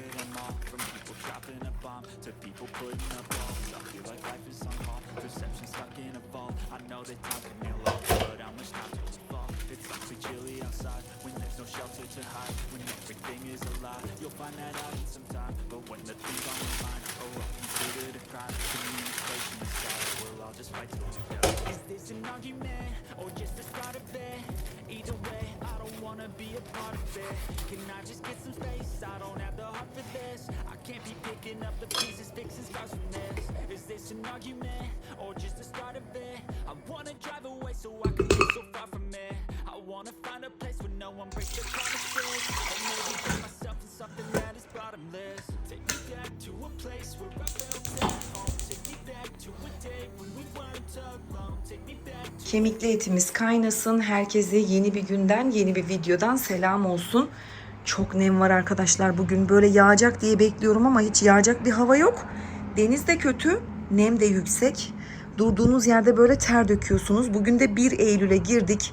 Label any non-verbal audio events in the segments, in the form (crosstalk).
Them all. From people dropping a bomb to people putting up walls. I feel like life is on hold. Perception stuck in a vault. I know that time can heal all, but how much time till it's fall? It's awfully chilly outside when there's no shelter to hide. When everything is a lie, you'll find that out in some time. But when the things on your mind are all oh, considered a crime, communication aside, we'll all just fight till we die. Is this an argument or just the start of it? Either way, I don't wanna be a part of it. Can I just get some space? I don't have the heart for this. I can't be picking up the pieces, fixing scars from this. Is this an argument or just the start of it? I wanna drive away so I can be so far from it. I wanna find a place where no one breaks the promises. Kemikli etimiz kaynasın. Herkese yeni bir günden, yeni bir videodan selam olsun. Çok nem var arkadaşlar bugün. Böyle yağacak diye bekliyorum ama hiç yağacak bir hava yok. Deniz de kötü, nem de yüksek. Durduğunuz yerde böyle ter döküyorsunuz. Bugün de 1 Eylül'e girdik.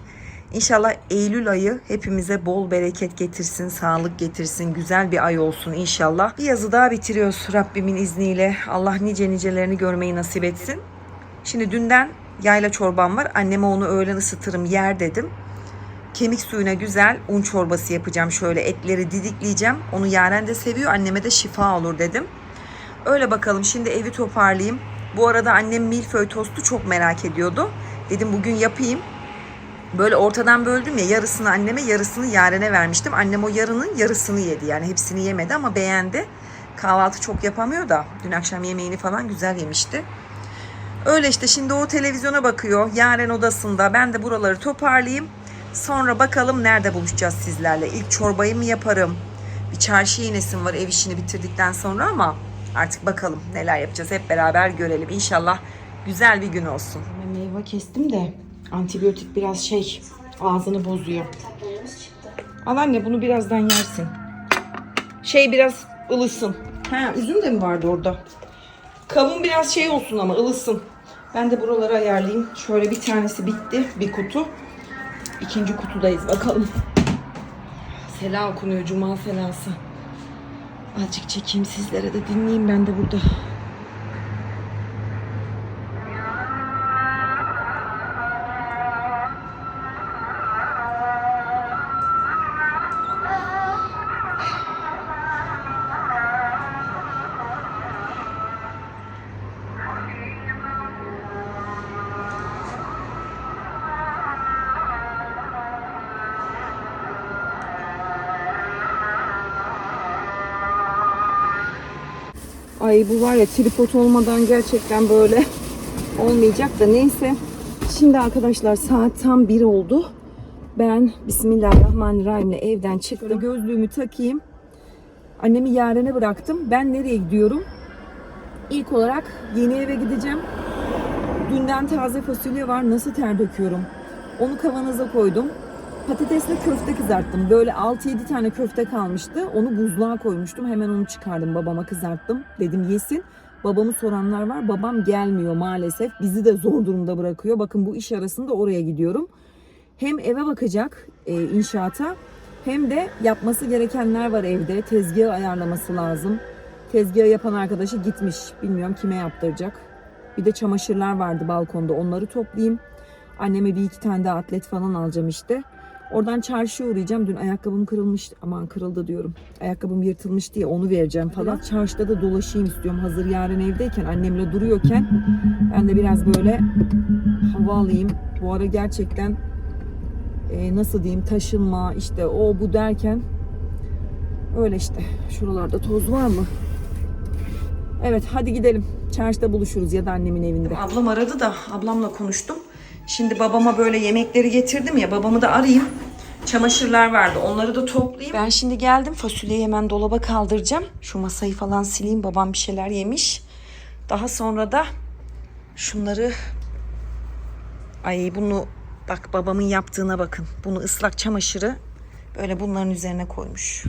İnşallah Eylül ayı hepimize bol bereket getirsin, sağlık getirsin, güzel bir ay olsun inşallah. Bir yazı daha bitiriyoruz Rabbimin izniyle. Allah nice nicelerini görmeyi nasip etsin. Şimdi dünden yayla çorbam var. Anneme onu öğlen ısıtırım yer dedim. Kemik suyuna güzel un çorbası yapacağım. Şöyle etleri didikleyeceğim. Onu Yaren de seviyor. Anneme de şifa olur dedim. Öyle bakalım şimdi evi toparlayayım. Bu arada annem milföy tostu çok merak ediyordu. Dedim bugün yapayım. Böyle ortadan böldüm ya yarısını anneme yarısını Yaren'e vermiştim. Annem o yarının yarısını yedi yani hepsini yemedi ama beğendi. Kahvaltı çok yapamıyor da dün akşam yemeğini falan güzel yemişti. Öyle işte şimdi o televizyona bakıyor. Yaren odasında. Ben de buraları toparlayayım. Sonra bakalım nerede buluşacağız sizlerle. İlk çorbayı mı yaparım? Bir çarşı iğnesim var ev işini bitirdikten sonra ama artık bakalım neler yapacağız. Hep beraber görelim. İnşallah güzel bir gün olsun. Meyve kestim de antibiyotik biraz şey ağzını bozuyor. Al anne bunu birazdan yersin. Şey biraz ılısın. Ha üzüm de mi vardı orada? Kavun biraz şey olsun ama ılısın. Ben de buraları ayarlayayım. Şöyle bir tanesi bitti. Bir kutu. İkinci kutudayız. Bakalım. Sela okunuyor. Cuma selası. Azıcık çekeyim sizlere de dinleyeyim ben de burada. Ay bu var ya tripod olmadan gerçekten böyle (laughs) olmayacak da neyse. Şimdi arkadaşlar saat tam 1 oldu. Ben Bismillahirrahmanirrahim ile evden çıktım. Gözlüğümü takayım. Annemi yarene bıraktım. Ben nereye gidiyorum? İlk olarak yeni eve gideceğim. Dünden taze fasulye var. Nasıl ter döküyorum. Onu kavanoza koydum. Patatesle köfte kızarttım. Böyle 6-7 tane köfte kalmıştı. Onu buzluğa koymuştum. Hemen onu çıkardım. Babama kızarttım. Dedim yesin. Babamı soranlar var. Babam gelmiyor maalesef. Bizi de zor durumda bırakıyor. Bakın bu iş arasında oraya gidiyorum. Hem eve bakacak e, inşaata hem de yapması gerekenler var evde. Tezgahı ayarlaması lazım. Tezgahı yapan arkadaşı gitmiş. Bilmiyorum kime yaptıracak. Bir de çamaşırlar vardı balkonda. Onları toplayayım. Anneme bir iki tane daha atlet falan alacağım işte. Oradan çarşıya uğrayacağım. Dün ayakkabım kırılmıştı. Aman kırıldı diyorum. Ayakkabım yırtılmış diye onu vereceğim falan. Çarşıda da dolaşayım istiyorum. Hazır yarın evdeyken annemle duruyorken (laughs) ben de biraz böyle hava alayım. Bu ara gerçekten e, nasıl diyeyim taşınma işte o bu derken öyle işte. Şuralarda toz var mı? Evet hadi gidelim. Çarşıda buluşuruz ya da annemin evinde. Ablam aradı da ablamla konuştum. Şimdi babama böyle yemekleri getirdim ya babamı da arayayım. Çamaşırlar vardı onları da toplayayım. Ben şimdi geldim fasulyeyi hemen dolaba kaldıracağım. Şu masayı falan sileyim babam bir şeyler yemiş. Daha sonra da şunları Ay bunu bak babamın yaptığına bakın. Bunu ıslak çamaşırı böyle bunların üzerine koymuş.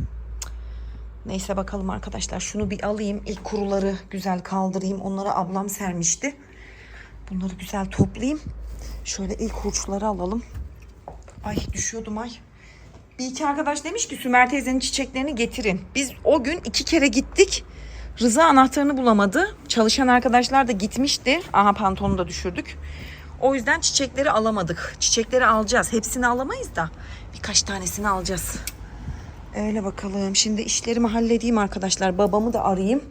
Neyse bakalım arkadaşlar şunu bir alayım. İlk kuruları güzel kaldırayım. Onları ablam sermişti. Bunları güzel toplayayım. Şöyle ilk hurçları alalım. Ay düşüyordum ay. Bir iki arkadaş demiş ki Sümer teyzenin çiçeklerini getirin. Biz o gün iki kere gittik. Rıza anahtarını bulamadı. Çalışan arkadaşlar da gitmişti. Aha pantolonu da düşürdük. O yüzden çiçekleri alamadık. Çiçekleri alacağız. Hepsini alamayız da birkaç tanesini alacağız. Öyle bakalım. Şimdi işlerimi halledeyim arkadaşlar. Babamı da arayayım.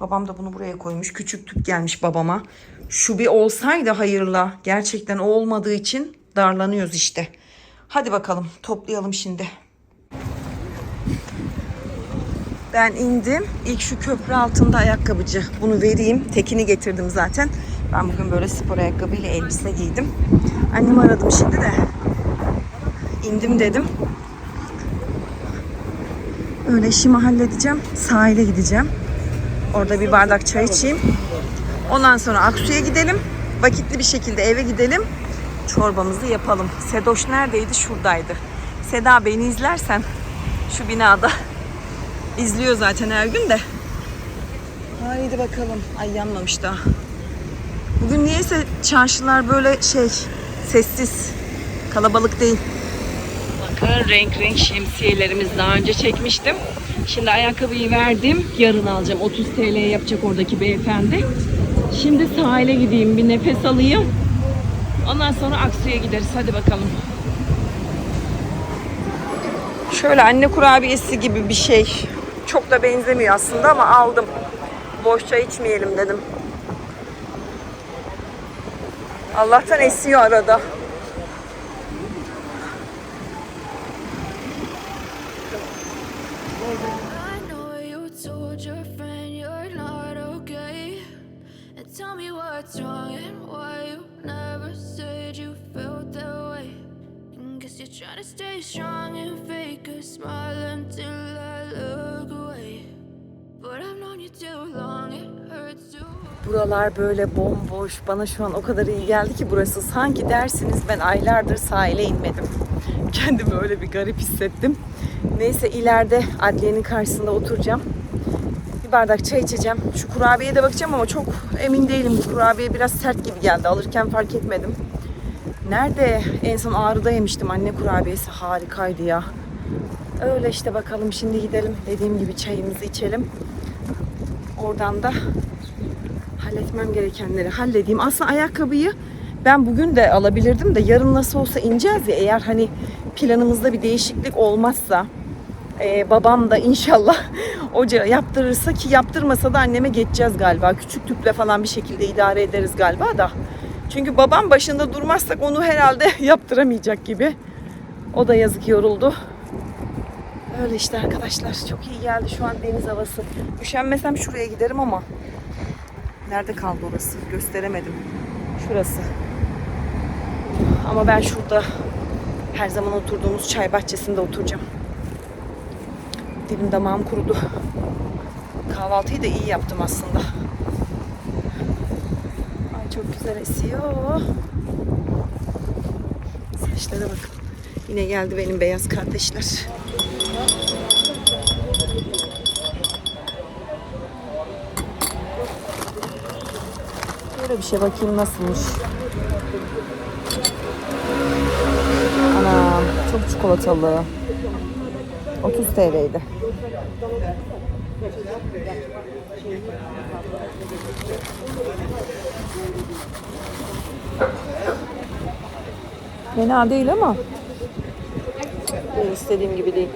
Babam da bunu buraya koymuş. Küçük tüp gelmiş babama. Şu bir olsaydı hayırla. Gerçekten o olmadığı için darlanıyoruz işte. Hadi bakalım toplayalım şimdi. Ben indim. İlk şu köprü altında ayakkabıcı. Bunu vereyim. Tekini getirdim zaten. Ben bugün böyle spor ayakkabıyla elbise giydim. Annemi aradım şimdi de. İndim dedim. Öyle işimi halledeceğim. Sahile gideceğim. Orada bir bardak çay içeyim. Ondan sonra Aksu'ya gidelim. Vakitli bir şekilde eve gidelim. Çorbamızı yapalım. Sedoş neredeydi? Şuradaydı. Seda beni izlersen şu binada (laughs) izliyor zaten her gün de. Haydi bakalım. Ay yanmamış daha. Bugün niyeyse çarşılar böyle şey sessiz. Kalabalık değil. Bakın renk renk şemsiyelerimiz daha önce çekmiştim. Şimdi ayakkabıyı verdim. Yarın alacağım. 30 TL'ye yapacak oradaki beyefendi. Şimdi sahile gideyim. Bir nefes alayım. Ondan sonra Aksu'ya gideriz. Hadi bakalım. Şöyle anne kurabiyesi gibi bir şey. Çok da benzemiyor aslında ama aldım. Boşça içmeyelim dedim. Allah'tan esiyor arada. Tell me what's wrong and why you never said you felt that way. And guess you're trying to stay strong and fake a smile until I look away. But I've known you too long, it hurts to. Buralar böyle bomboş. Bana şu an o kadar iyi geldi ki burası. Sanki dersiniz ben aylardır sahile inmedim. Kendimi öyle bir garip hissettim. Neyse ileride adliyenin karşısında oturacağım. Bir bardak çay içeceğim. Şu kurabiyeye de bakacağım ama çok emin değilim. Bu kurabiye biraz sert gibi geldi. Alırken fark etmedim. Nerede? En son ağrıda yemiştim. Anne kurabiyesi harikaydı ya. Öyle işte bakalım şimdi gidelim. Dediğim gibi çayımızı içelim. Oradan da halletmem gerekenleri halledeyim. Aslında ayakkabıyı ben bugün de alabilirdim de yarın nasıl olsa ineceğiz ya eğer hani planımızda bir değişiklik olmazsa e, babam da inşallah ocağı yaptırırsa ki yaptırmasa da anneme geçeceğiz galiba. Küçük tüple falan bir şekilde idare ederiz galiba da. Çünkü babam başında durmazsak onu herhalde (laughs) yaptıramayacak gibi. O da yazık yoruldu. Öyle işte arkadaşlar. Çok iyi geldi şu an deniz havası. Üşenmesem şuraya giderim ama Nerede kaldı orası? Gösteremedim. Şurası. Ama ben şurada her zaman oturduğumuz çay bahçesinde oturacağım. Dilim damağım kurudu. Kahvaltıyı da iyi yaptım aslında. Ay çok güzel esiyor. Saçlara bakın. Yine geldi benim beyaz kardeşler. Böyle bir şey bakayım nasılmış. Anam çok çikolatalı. 30 TL'ydi. Fena değil ama benim istediğim gibi değil.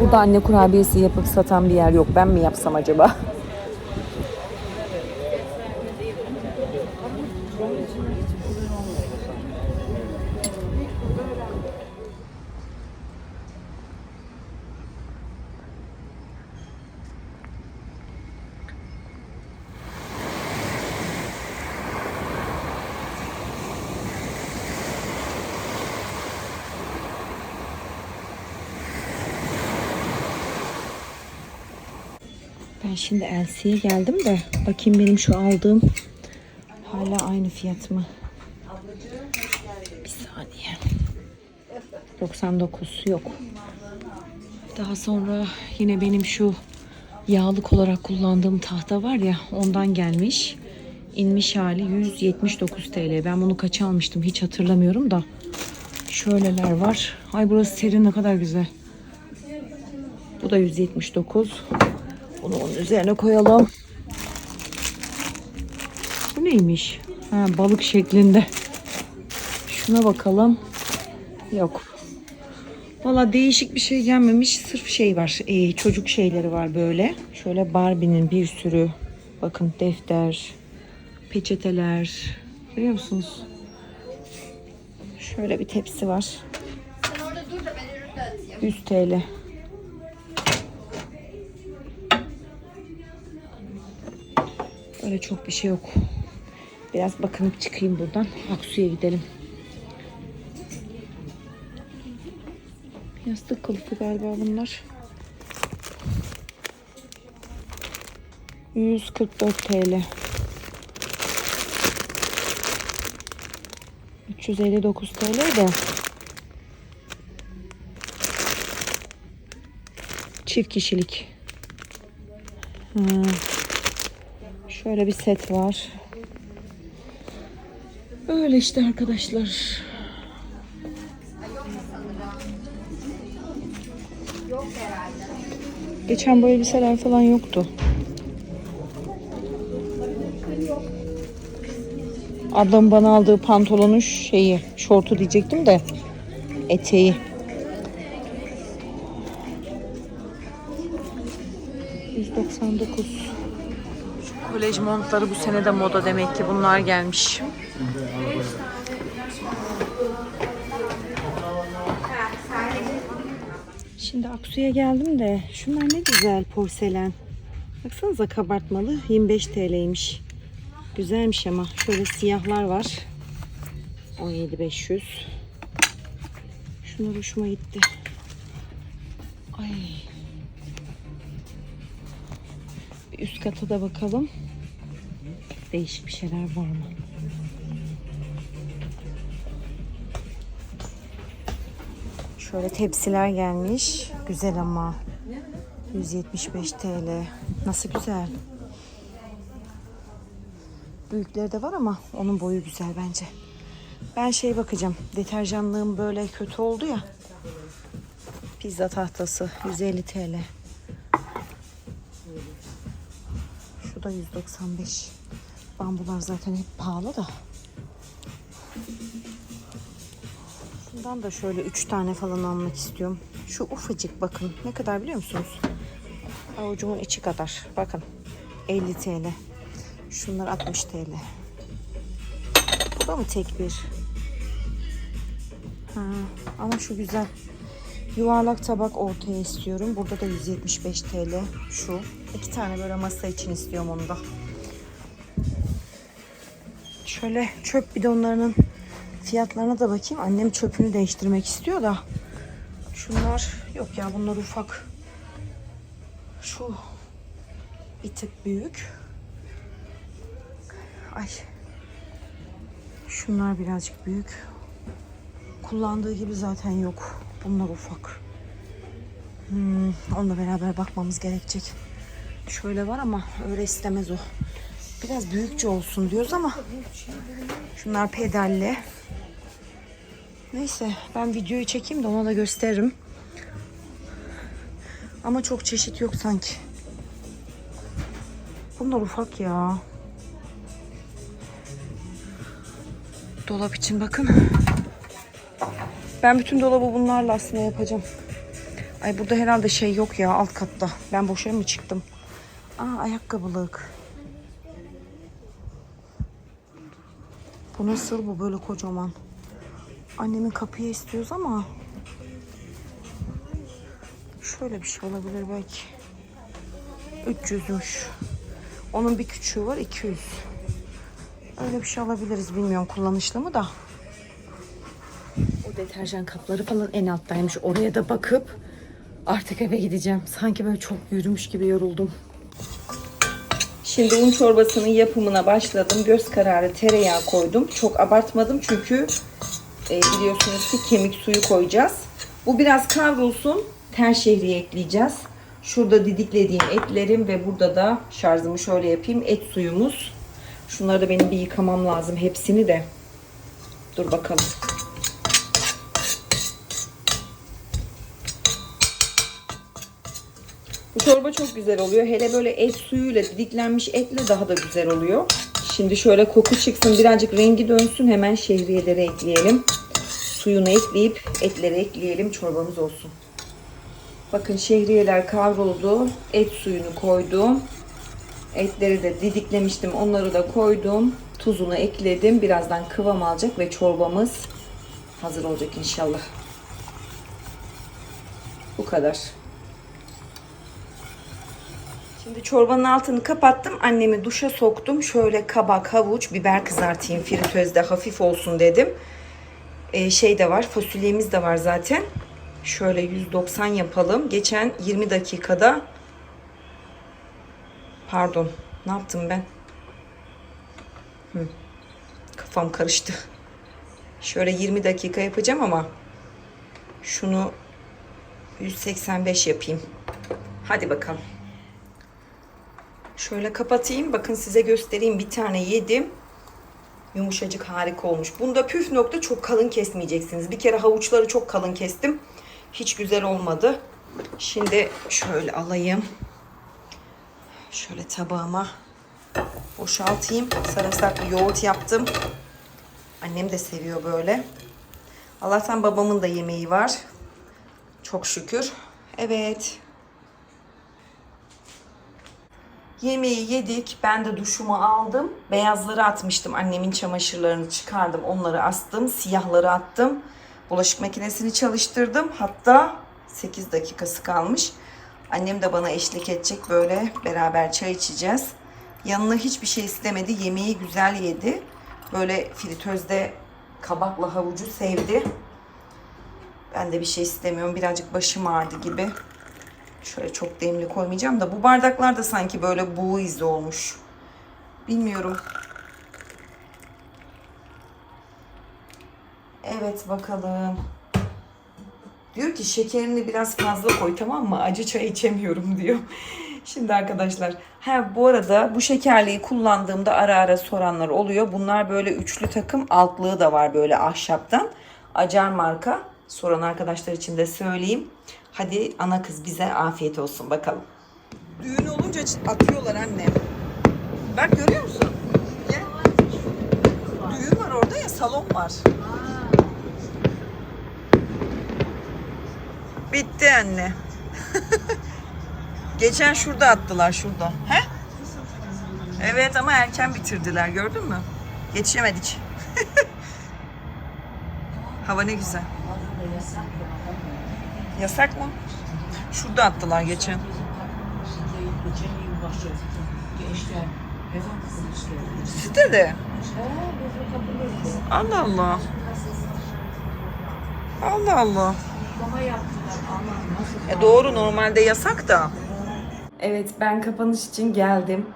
Burada anne kurabiyesi yapıp satan bir yer yok. Ben mi yapsam acaba? (laughs) Ben şimdi Elsie'ye geldim de bakayım benim şu aldığım hala aynı fiyat mı? Bir saniye. 99 yok. Daha sonra yine benim şu yağlık olarak kullandığım tahta var ya ondan gelmiş. İnmiş hali 179 TL. Ben bunu kaça almıştım hiç hatırlamıyorum da. Şöyleler var. Ay burası serin ne kadar güzel. Bu da 179. Bunu onun üzerine koyalım. Bu neymiş? Ha, balık şeklinde. Şuna bakalım. Yok. Valla değişik bir şey gelmemiş. Sırf şey var. ee, çocuk şeyleri var böyle. Şöyle Barbie'nin bir sürü. Bakın defter, peçeteler. Görüyor musunuz? Şöyle bir tepsi var. 100 TL. Öyle çok bir şey yok. Biraz bakınıp çıkayım buradan. Aksu'ya gidelim. Yastık kılıfı galiba bunlar. 144 TL. 359 TL de. Çift kişilik. Ha. Şöyle bir set var. Öyle işte arkadaşlar. Geçen bu elbiseler falan yoktu. Ablam bana aldığı pantolonun şeyi, şortu diyecektim de eteği. ...199. Kolej montları bu sene de moda demek ki bunlar gelmiş. Şimdi Aksu'ya geldim de şunlar ne güzel porselen. Baksanıza kabartmalı 25 TL'ymiş. Güzelmiş ama şöyle siyahlar var. 17.500. Şunlar hoşuma gitti. Ay. Üst kata da bakalım. Değişik bir şeyler var mı? Şöyle tepsiler gelmiş. Güzel ama. 175 TL. Nasıl güzel. Büyükleri de var ama onun boyu güzel bence. Ben şey bakacağım. Deterjanlığım böyle kötü oldu ya. Pizza tahtası 150 TL. Da 195. Bambular zaten hep pahalı da. Bundan da şöyle 3 tane falan almak istiyorum. Şu ufacık bakın. Ne kadar biliyor musunuz? Avucumun içi kadar. Bakın. 50 TL. Şunlar 60 TL. Bu da mı tek bir? Ha, ama şu güzel. Yuvarlak tabak ortaya istiyorum. Burada da 175 TL. Şu. iki tane böyle masa için istiyorum onu da. Şöyle çöp bidonlarının fiyatlarına da bakayım. Annem çöpünü değiştirmek istiyor da. Şunlar yok ya bunlar ufak. Şu bir tık büyük. Ay. Şunlar birazcık büyük. Kullandığı gibi zaten yok. Bunlar ufak. Hmm, onunla beraber bakmamız gerekecek. Şöyle var ama öyle istemez o. Biraz büyükçe olsun diyoruz ama şunlar pedalli. Neyse ben videoyu çekeyim de ona da gösteririm. Ama çok çeşit yok sanki. Bunlar ufak ya. Dolap için bakın. Ben bütün dolabı bunlarla aslında yapacağım. Ay burada herhalde şey yok ya alt katta. Ben boşa mı çıktım? Aa ayakkabılık. Bu nasıl bu böyle kocaman? Annemin kapıya istiyoruz ama şöyle bir şey olabilir belki. 300'müş. Onun bir küçüğü var 200. Öyle bir şey alabiliriz bilmiyorum kullanışlı mı da. Deterjan kapları falan en alttaymış. Oraya da bakıp artık eve gideceğim. Sanki böyle çok yürümüş gibi yoruldum. Şimdi un çorbasının yapımına başladım. Göz kararı tereyağı koydum. Çok abartmadım çünkü e, biliyorsunuz ki kemik suyu koyacağız. Bu biraz kavrulsun. Tel şehriye ekleyeceğiz. Şurada didiklediğim etlerim ve burada da şarjımı şöyle yapayım. Et suyumuz. Şunları da benim bir yıkamam lazım hepsini de. Dur bakalım. Bu çorba çok güzel oluyor. Hele böyle et suyuyla didiklenmiş etle daha da güzel oluyor. Şimdi şöyle koku çıksın birazcık rengi dönsün hemen şehriyeleri ekleyelim. Suyunu ekleyip etleri ekleyelim çorbamız olsun. Bakın şehriyeler kavruldu. Et suyunu koydum. Etleri de didiklemiştim. Onları da koydum. Tuzunu ekledim. Birazdan kıvam alacak ve çorbamız hazır olacak inşallah. Bu kadar. Şimdi çorbanın altını kapattım. Annemi duşa soktum. Şöyle kabak, havuç, biber kızartayım fritözde hafif olsun dedim. Ee, şey de var, fasulyemiz de var zaten. Şöyle 190 yapalım. Geçen 20 dakikada pardon ne yaptım ben? Hı. Kafam karıştı. Şöyle 20 dakika yapacağım ama şunu 185 yapayım. Hadi bakalım. Şöyle kapatayım. Bakın size göstereyim. Bir tane yedim. Yumuşacık harika olmuş. Bunda püf nokta çok kalın kesmeyeceksiniz. Bir kere havuçları çok kalın kestim. Hiç güzel olmadı. Şimdi şöyle alayım. Şöyle tabağıma boşaltayım. Sarımsaklı yoğurt yaptım. Annem de seviyor böyle. Allah'tan babamın da yemeği var. Çok şükür. Evet. Yemeği yedik. Ben de duşumu aldım. Beyazları atmıştım. Annemin çamaşırlarını çıkardım. Onları astım. Siyahları attım. Bulaşık makinesini çalıştırdım. Hatta 8 dakikası kalmış. Annem de bana eşlik edecek. Böyle beraber çay içeceğiz. Yanına hiçbir şey istemedi. Yemeği güzel yedi. Böyle fritözde kabakla havucu sevdi. Ben de bir şey istemiyorum. Birazcık başım ağrıdı gibi. Şöyle çok demli koymayacağım da bu bardaklar da sanki böyle buğu izi olmuş. Bilmiyorum. Evet bakalım. Diyor ki şekerini biraz fazla koy tamam mı? Acı çay içemiyorum (laughs) diyor. Şimdi arkadaşlar ha bu arada bu şekerliği kullandığımda ara ara soranlar oluyor. Bunlar böyle üçlü takım altlığı da var böyle ahşaptan. Acar marka. Soran arkadaşlar için de söyleyeyim. Hadi ana kız bize afiyet olsun bakalım. Düğün olunca atıyorlar anne. Bak görüyor musun? Gel. Düğün var orada ya salon var. Bitti anne. (laughs) Geçen şurada attılar şurada. He? Evet ama erken bitirdiler gördün mü? Yetişemedik. (laughs) Hava ne güzel. Yasak mı? Şurada attılar geçen. Sizde de. Allah Allah. Allah Allah. E doğru normalde yasak da. Evet ben kapanış için geldim.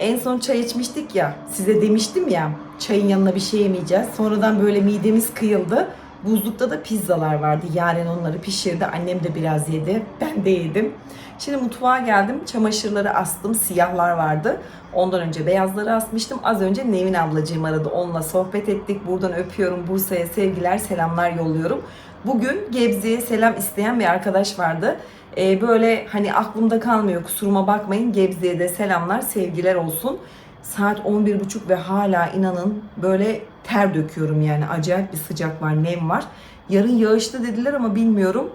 En son çay içmiştik ya. Size demiştim ya çayın yanına bir şey yemeyeceğiz. Sonradan böyle midemiz kıyıldı. Buzlukta da pizzalar vardı. Yaren onları pişirdi. Annem de biraz yedi. Ben de yedim. Şimdi mutfağa geldim. Çamaşırları astım. Siyahlar vardı. Ondan önce beyazları asmıştım. Az önce Nevin ablacığım aradı. Onunla sohbet ettik. Buradan öpüyorum. Bursa'ya sevgiler, selamlar yolluyorum. Bugün Gebze'ye selam isteyen bir arkadaş vardı. Ee, böyle hani aklımda kalmıyor kusuruma bakmayın. Gebze'ye de selamlar, sevgiler olsun. Saat 11.30 ve hala inanın böyle ter döküyorum yani. Acayip bir sıcak var, nem var. Yarın yağışlı dediler ama bilmiyorum.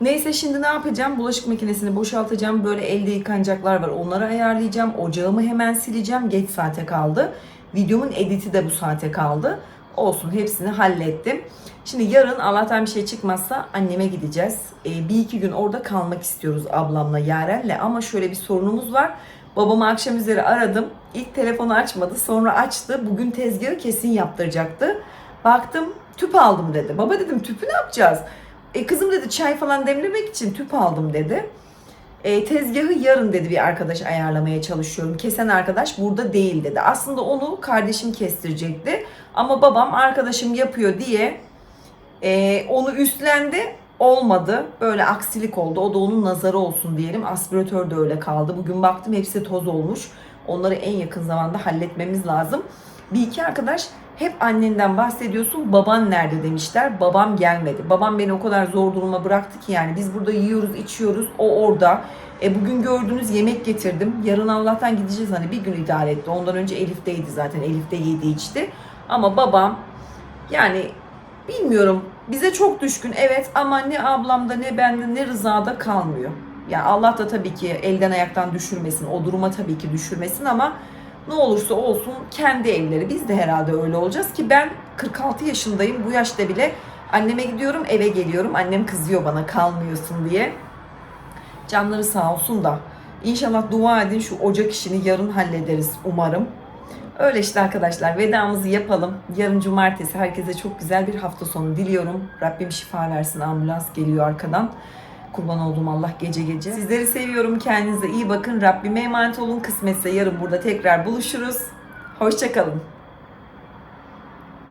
Neyse şimdi ne yapacağım? Bulaşık makinesini boşaltacağım. Böyle elde yıkanacaklar var. Onları ayarlayacağım. Ocağımı hemen sileceğim. Geç saate kaldı. Videomun editi de bu saate kaldı. Olsun hepsini hallettim. Şimdi yarın Allah'tan bir şey çıkmazsa anneme gideceğiz. Ee, bir iki gün orada kalmak istiyoruz ablamla Yaren'le. Ama şöyle bir sorunumuz var. Babamı akşam üzeri aradım. İlk telefonu açmadı. Sonra açtı. Bugün tezgahı kesin yaptıracaktı. Baktım tüp aldım dedi. Baba dedim tüpü ne yapacağız? E kızım dedi çay falan demlemek için tüp aldım dedi. E, tezgahı yarın dedi bir arkadaş ayarlamaya çalışıyorum. Kesen arkadaş burada değil dedi. Aslında onu kardeşim kestirecekti. Ama babam arkadaşım yapıyor diye e, onu üstlendi. Olmadı. Böyle aksilik oldu. O da onun nazarı olsun diyelim. Aspiratör de öyle kaldı. Bugün baktım hepsi toz olmuş. Onları en yakın zamanda halletmemiz lazım. Bir iki arkadaş hep annenden bahsediyorsun. Baban nerede demişler. Babam gelmedi. Babam beni o kadar zor duruma bıraktı ki yani biz burada yiyoruz, içiyoruz. O orada. E bugün gördüğünüz yemek getirdim. Yarın Allah'tan gideceğiz hani bir gün idare etti. Ondan önce Elif'teydi zaten. Elif de yedi içti. Ama babam yani bilmiyorum bize çok düşkün evet ama ne ablamda ne bende ne rızada kalmıyor. Ya Allah da tabii ki elden ayaktan düşürmesin. O duruma tabii ki düşürmesin ama ne olursa olsun kendi evleri. Biz de herhalde öyle olacağız ki ben 46 yaşındayım. Bu yaşta bile anneme gidiyorum eve geliyorum. Annem kızıyor bana kalmıyorsun diye. Canları sağ olsun da. İnşallah dua edin şu ocak işini yarın hallederiz umarım. Öyle işte arkadaşlar vedamızı yapalım. Yarın cumartesi herkese çok güzel bir hafta sonu diliyorum. Rabbim şifa versin ambulans geliyor arkadan. Kurban olduğum Allah gece gece. Sizleri seviyorum. Kendinize iyi bakın. Rabbime emanet olun. Kısmetse yarın burada tekrar buluşuruz. Hoşçakalın.